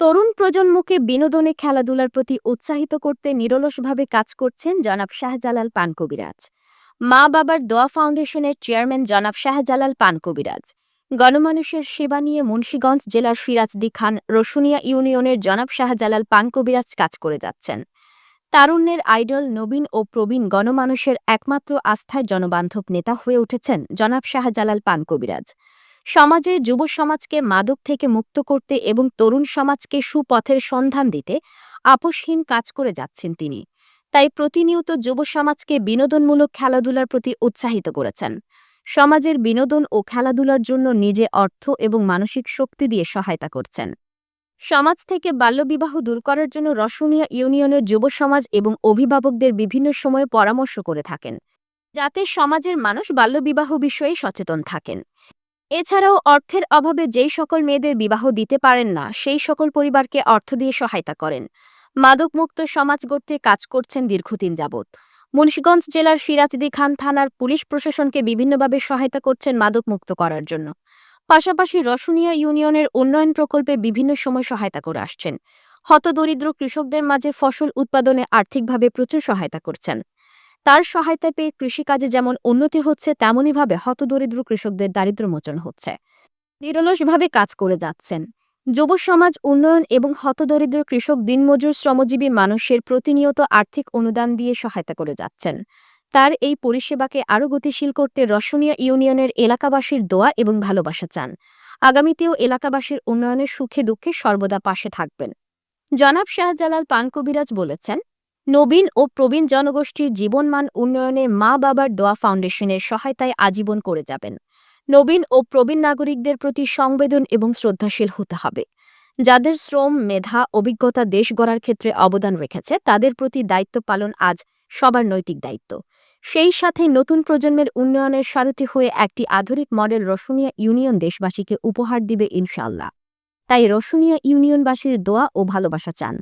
তরুণ প্রজন্মকে বিনোদনে খেলাধুলার প্রতি উৎসাহিত করতে নিরলসভাবে কাজ করছেন জনাব শাহজালাল পানকবিরাজ। মা বাবার দোয়া ফাউন্ডেশনের চেয়ারম্যান জনাব শাহজালাল পানকবিরাজ। গণমানুষের সেবা নিয়ে মুন্সীগঞ্জ জেলার ফিরাজদি খান রসুনিয়া ইউনিয়নের জনাব শাহজালাল পান কবিরাজ কাজ করে যাচ্ছেন। তারুণ্যের আইডল নবীন ও প্রবীণ গণমানুষের একমাত্র আস্থার জনবান্ধব নেতা হয়ে উঠেছেন জনাব শাহজালাল পান কবিরাজ সমাজের যুব সমাজকে মাদক থেকে মুক্ত করতে এবং তরুণ সমাজকে সুপথের সন্ধান দিতে আপোষহীন কাজ করে যাচ্ছেন তিনি। তাই প্রতিনিয়ত যুব সমাজকে বিনোদনমূলক খেলাধুলার প্রতি উৎসাহিত করেছেন। সমাজের বিনোদন ও খেলাধুলার জন্য নিজে অর্থ এবং মানসিক শক্তি দিয়ে সহায়তা করছেন। সমাজ থেকে বাল্যবিবাহ দূর করার জন্য রসুনিয়া ইউনিয়নের যুব সমাজ এবং অভিভাবকদের বিভিন্ন সময়ে পরামর্শ করে থাকেন, যাতে সমাজের মানুষ বাল্যবিবাহ বিষয়ে সচেতন থাকেন। এছাড়াও অর্থের অভাবে যেই সকল মেয়েদের বিবাহ দিতে পারেন না, সেই সকল পরিবারকে অর্থ দিয়ে সহায়তা করেন। মাদকমুক্ত সমাজ গড়তে কাজ করছেন দীর্ঘদিন যাবৎ। মুন্সিগঞ্জ জেলার সিরাজদি খান থানার পুলিশ প্রশাসনকে বিভিন্নভাবে সহায়তা করছেন মাদকমুক্ত করার জন্য। পাশাপাশি রসুনিয়া ইউনিয়নের উন্নয়ন প্রকল্পে বিভিন্ন সময় সহায়তা করে আসছেন। হতদরিদ্র কৃষকদের মাঝে ফসল উৎপাদনে আর্থিকভাবে প্রচুর সহায়তা করছেন। তার সহায়তা পেয়ে কৃষিকাজে যেমন উন্নতি হচ্ছে, তেমনইভাবে হতদরিদ্র কৃষকদের দারিদ্র্যমোচন হচ্ছে। নিরলসভাবে কাজ করে যাচ্ছেন। যুব সমাজ, উন্নয়ন এবং হতদরিদ্র কৃষক দিনমজুর শ্রমজীবী মানুষের প্রতিনিয়ত আর্থিক অনুদান দিয়ে সহায়তা করে যাচ্ছেন। তার এই পরিষেবাকে আরও গতিশীল করতে রসুনিয়া ইউনিয়নের এলাকাবাসীর দোয়া এবং ভালোবাসা চান। আগামীতেও এলাকাবাসীর উন্নয়নের সুখে দুঃখে সর্বদা পাশে থাকবেন। জনাব শাহজালাল পান কবিরাজ বলেছেন নবীন ও প্রবীণ জনগোষ্ঠীর জীবনমান উন্নয়নে মা বাবার দোয়া ফাউন্ডেশনের সহায়তায় আজীবন করে যাবেন। নবীন ও প্রবীণ নাগরিকদের প্রতি সংবেদন এবং শ্রদ্ধাশীল হতে হবে। যাদের শ্রম, মেধা, অভিজ্ঞতা, দেশ গড়ার ক্ষেত্রে অবদান রেখেছে, তাদের প্রতি দায়িত্ব পালন আজ সবার নৈতিক দায়িত্ব। সেই সাথে নতুন প্রজন্মের উন্নয়নের সারথি হয়ে একটি আধুনিক মডেল রসুনিয়া ইউনিয়ন দেশবাসীকে উপহার দিবে ইনশাল্লাহ তাই রসুনিয়া ইউনিয়নবাসীর দোয়া ও ভালোবাসা চান।